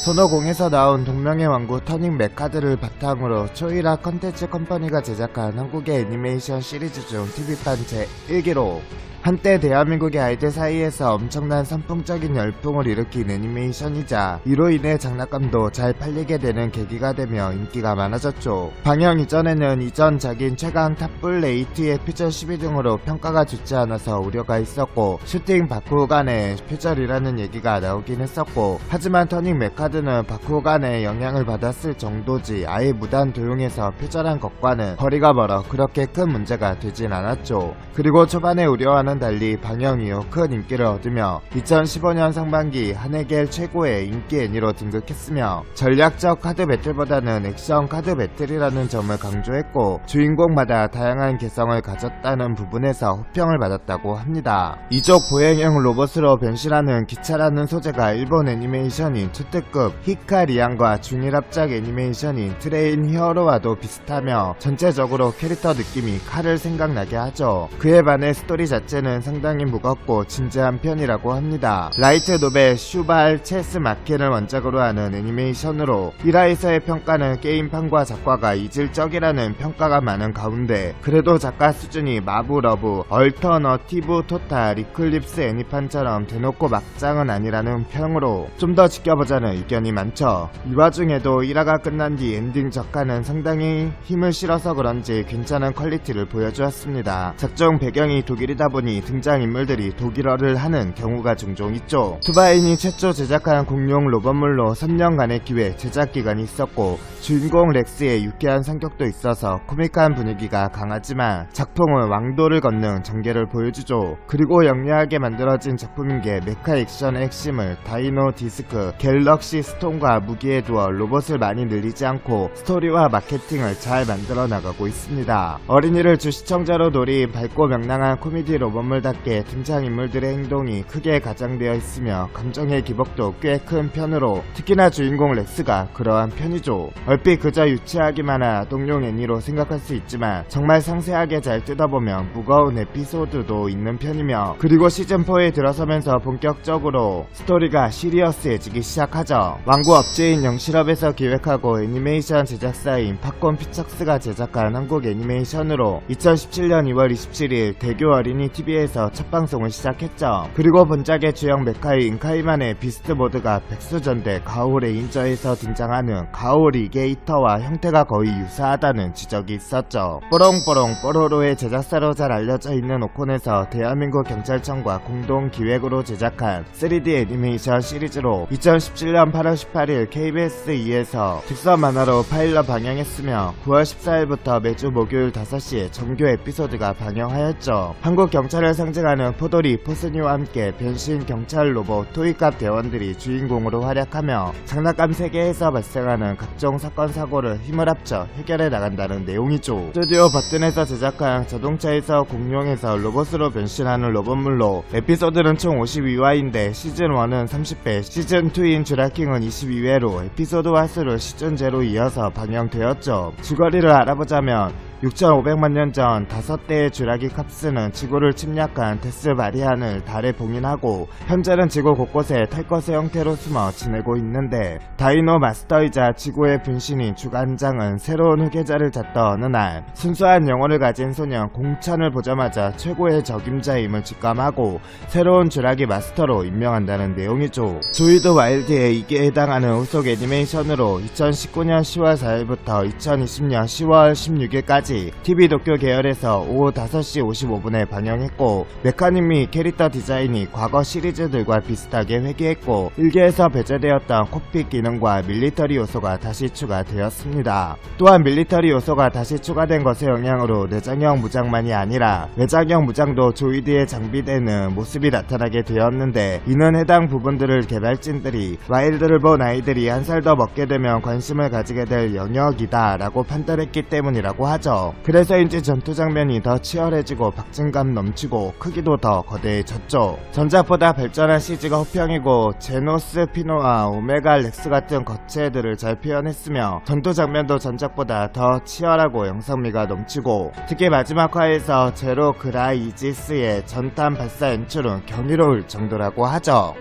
손오공에서 나온 동명의 왕국 터닝 메카드를 바탕으로 초이라 컨텐츠 컴퍼니가 제작한 한국의 애니메이션 시리즈 중 TV판 제1기로 한때 대한민국의 아이들 사이에서 엄청난 선풍적인 열풍을 일으킨 애니메이션이자 이로 인해 장난감도 잘 팔리게 되는 계기가 되며 인기가 많아졌죠. 방영 이전에는 이전 작인 최강 탑불 레이트의 표절 12 등으로 평가가 좋지 않아서 우려가 있었고 슈팅 바쿠간의 표절이라는 얘기가 나오긴 했었고 하지만 터닝 메카드는 바쿠간의 영향을 받았을 정도지 아예 무단 도용해서 표절한 것과는 거리가 멀어 그렇게 큰 문제가 되진 않았죠. 그리고 초반에 우려와는 달리 방영 이후 큰 인기를 얻으며 2015년 상반기 한해겔 최고의 인기 애니로 등극했으며 전략적 카드 배틀보다는 액션 카드 배틀이라는 점을 강조했고 주인공마다 다양한 개성을 가졌다는 부분에서 호평을 받았다고 합니다. 이족 보행형 로봇으로 변신하는 기차라는 소재가 일본 애니메이션인 초특급 히카리안과 중일합작 애니메이션인 트레인 히어로와도 비슷하며 전체적으로 캐릭터 느낌이 칼을 생각나게 하죠. 그에 반해 스토리 자체 는 상당히 무겁고 진지한 편이라고 합니다. 라이트 노벨 슈발 체스 마켓을 원작으로 하는 애니메이션으로 1화에서의 평가는 게임판과 작화가 이질적이라는 평가가 많은 가운데 그래도 작가 수준이 마부 러브, 얼터너티브 토탈, 리클립스 애니판처럼 대놓고 막장은 아니라는 평으로 좀 더 지켜보자는 의견이 많죠. 이 와중에도 1화가 끝난 뒤 엔딩 적화는 상당히 힘을 실어서 그런지 괜찮은 퀄리티를 보여주었습니다. 작중 배경이 독일이다 보니 등장인물들이 독일어를 하는 경우가 종종 있죠. 투바인이 최초 제작한 공룡 로봇물로 3년간의 기회 제작 기간이 있었고 주인공 렉스의 유쾌한 성격도 있어서 코믹한 분위기가 강하지만 작품은 왕도를 걷는 전개를 보여주죠. 그리고 영리하게 만들어진 작품인 게 메카 액션의 핵심을 다이노 디스크, 갤럭시 스톤과 무기에 두어 로봇을 많이 늘리지 않고 스토리와 마케팅을 잘 만들어 나가고 있습니다. 어린이를 주 시청자로 노린 밝고 명랑한 코미디 로봇 물답게 등장인물들의 행동이 크게 가장되어 있으며 감정의 기복도 꽤 큰 편으로 특히나 주인공 렉스가 그러한 편이죠. 얼핏 그저 유치하기만 한 아동용 애니로 생각할 수 있지만 정말 상세하게 잘 뜯어보면 무거운 에피소드도 있는 편이며 그리고 시즌4에 들어서면서 본격적으로 스토리가 시리어스해지기 시작하죠. 왕구 업체인 영실업에서 기획하고 애니메이션 제작사인 팝콘 피처스가 제작한 한국 애니메이션으로 2017년 2월 27일 대교 어린이 TV 에서 첫 방송을 시작했죠. 그리고 본작의 주역 메카인 카이만의 비스트 모드가 백수전 대 가오 레인저에서 등장하는 가오 리 게이터와 형태가 거의 유사하다는 지적이 있었죠. 뽀롱뽀롱 뽀로로의 제작사로 잘 알려져 있는 오콘에서 대한민국 경찰청과 공동 기획으로 제작한 3D 애니메이션 시리즈로 2017년 8월 18일 KBS2에서 특선 만화로 파일럿 방영했으며 9월 14일부터 매주 목요일 5시에 정규 에피소드가 방영하였죠. 한국 경찰 을 상징하는 포도리 포스니와 함께 변신 경찰 로봇 토이캅 대원들이 주인공으로 활약하며 장난감 세계에서 발생하는 각종 사건 사고를 힘을 합쳐 해결해 나간다는 내용이죠. 스튜디오 버튼에서 제작한 자동차에서 공룡에서 로봇으로 변신하는 로봇물로 에피소드는 총 52화인데 시즌1은 30회, 시즌2인 주라킹은 22회로 에피소드와 수를 시즌제로 이어서 방영되었죠. 줄거리를 알아보자면 6,500만 년 전 다섯 대의 쥐라기 캅스는 지구를 침략한 데스 바리안을 달에 봉인하고 현재는 지구 곳곳에 탈 것의 형태로 숨어 지내고 있는데 다이노 마스터이자 지구의 분신인 주간장은 새로운 후계자를 찾던 어느 날 순수한 영혼을 가진 소년 공천을 보자마자 최고의 적임자임을 직감하고 새로운 쥐라기 마스터로 임명한다는 내용이죠. 조이드 와일드의 이게 해당하는 후속 애니메이션으로 2019년 10월 4일부터 2020년 10월 16일까지 TV 도쿄 계열에서 오후 5시 55분에 방영했고 메카닉 및 캐릭터 디자인이 과거 시리즈들과 비슷하게 회귀했고 1기에서 배제되었던 콕핏 기능과 밀리터리 요소가 다시 추가되었습니다. 또한 밀리터리 요소가 다시 추가된 것의 영향으로 내장형 무장만이 아니라 외장형 무장도 조이드에 장비되는 모습이 나타나게 되었는데 이는 해당 부분들을 개발진들이 와일드를 본 아이들이 한 살 더 먹게 되면 관심을 가지게 될 영역이다 라고 판단했기 때문이라고 하 죠. 그래서인지 전투 장면이 더 치열해지고 박진감 넘치고 크기도 더 거대해졌죠. 전작보다 발전한 CG가 호평이고 제노스 피노와 오메가 렉스 같은 거체들을 잘 표현했으며 전투 장면도 전작보다 더 치열하고 영상미가 넘치고 특히 마지막 화에서 제로 그라이지스의 전탄 발사 연출은 경이로울 정도라고 하죠.